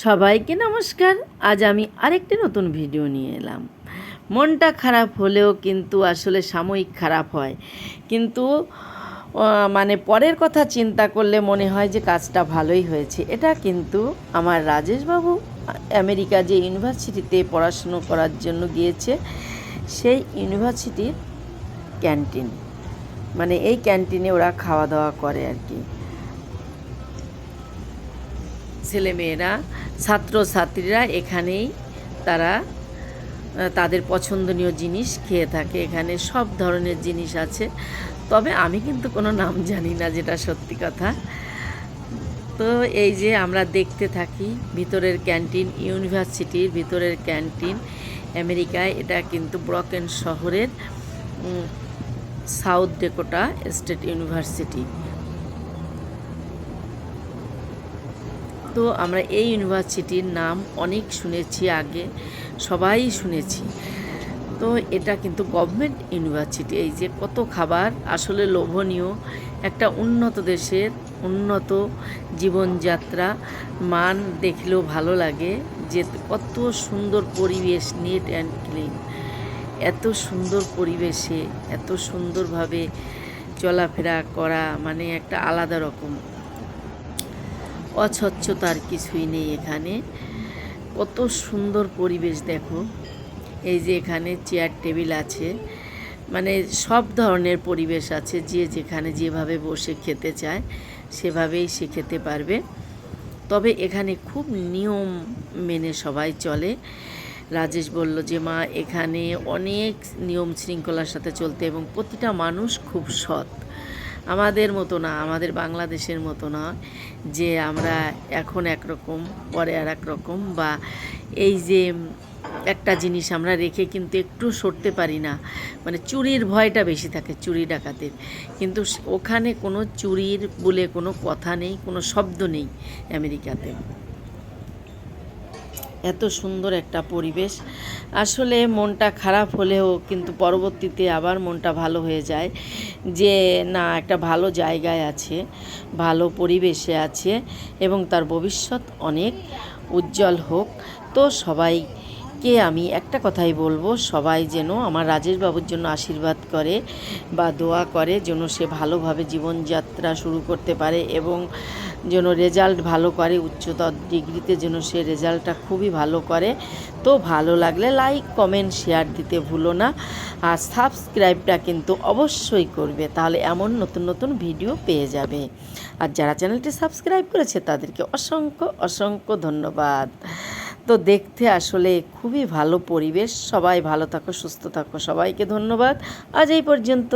সবাইকে নমস্কার। আজ আমি আরেকটি নতুন ভিডিও নিয়ে এলাম। মনটা খারাপ হলেও কিন্তু আসলে সাময়িক খারাপ হয়। কিন্তু মানে পরের কথা চিন্তা করলে মনে হয় যে কাজটা ভালোই হয়েছে। এটা কিন্তু আমার রাজেশবাবু, আমেরিকা যে ইউনিভার্সিটিতে পড়াশুনো করার জন্য গিয়েছে, সেই ইউনিভার্সিটির ক্যান্টিন। মানে এই ক্যান্টিনে ওরা খাওয়া দাওয়া করে আর কি। ছেলেমেয়েরা ছাত্রছাত্রীরা এখানেই তারা তাদের পছন্দনীয় জিনিস খেয়ে থাকে। এখানে সব ধরনের জিনিস আছে। তবে আমি কিন্তু কোনো নাম জানি না যেটা সত্যি কথা। তো এই যে আমরা দেখতে থাকি, ভিতরের ক্যান্টিন, ইউনিভার্সিটির ভিতরের ক্যান্টিন, আমেরিকায় এটা কিন্তু ব্রকেন শহরের সাউথ ডেকোটা স্টেট ইউনিভার্সিটি। তো আমরা এই ইউনিভার্সিটির নাম অনেক শুনেছি আগে, সবাই শুনেছি। তো এটা কিন্তু গভর্নমেন্ট ইউনিভার্সিটি, এই যে কত খাবার আসলে লোভনীয়। একটা উন্নত দেশের উন্নত জীবনযাত্রা, মান দেখলেও ভালো লাগে যে কত সুন্দর পরিবেশ নিট অ্যান্ড ক্লিন এত সুন্দর পরিবেশে, এত সুন্দরভাবে চলাফেরা করা মানে একটা আলাদা রকম। অস্বচ্ছতার কিছুই নেই এখানে। কত সুন্দর পরিবেশ দেখো। এই যে এখানে চেয়ার টেবিল আছে। মানে সব ধরনের পরিবেশ আছে। যে যেখানে যেভাবে বসে খেতে চায়, সেভাবেই সে খেতে পারবে। তবে এখানে খুব নিয়ম মেনে সবাই চলে। রাজেশ বলল যে, মা, এখানে অনেক নিয়ম শৃঙ্খলার সাথে চলতে এবং প্রতিটা মানুষ খুব সৎ। আমাদের মতো না, আমাদের বাংলাদেশের মতো না যে আমরা এখন একরকম, পরে আর এক রকম বা এই যে একটা জিনিস আমরা রেখে কিন্তু একটু সরতে পারি না। মানে চুরির ভয়টা বেশি থাকে চুরি ডাকাতের। কিন্তু ওখানে কোনো চুরির বলে কোনো কথা নেই, কোনো শব্দ নেই আমেরিকাতে। এত সুন্দর একটা পরিবেশ। আসলে মনটা খারাপ হলেও কিন্তু পরবর্তীতে আবার মনটা ভালো হয়ে যায় যে, না, একটা ভালো জায়গায় আছে, ভালো পরিবেশে আছে এবং তার ভবিষ্যৎ অনেক উজ্জ্বল হোক। তো সবাইকে আমি একটা কথাই বলব, সবাই যেন আমার রাজেশ বাবুর জন্য আশীর্বাদ করে বা দোয়া করে, যেন সে ভালোভাবে জীবনযাত্রা শুরু করতে পারে এবং যেন রেজাল্ট ভালো করে, উচ্চতর ডিগ্রিতে যেন সে রেজাল্টটা খুবই ভালো করে। তো ভালো লাগলে লাইক কমেন্ট শেয়ার দিতে ভুলো না আর সাবস্ক্রাইবটা কিন্তু অবশ্যই করবে, তাহলে এমন নতুন নতুন ভিডিও পেয়ে যাবে। আর যারা চ্যানেলটি সাবস্ক্রাইব করেছে, তাদেরকে অসংখ্য অসংখ্য ধন্যবাদ। তো দেখতে আসলে খুবই ভালো পরিবেশ। সবাই ভালো থাকো, সুস্থ থাকো, সবাইকে ধন্যবাদ। আজ এই পর্যন্ত।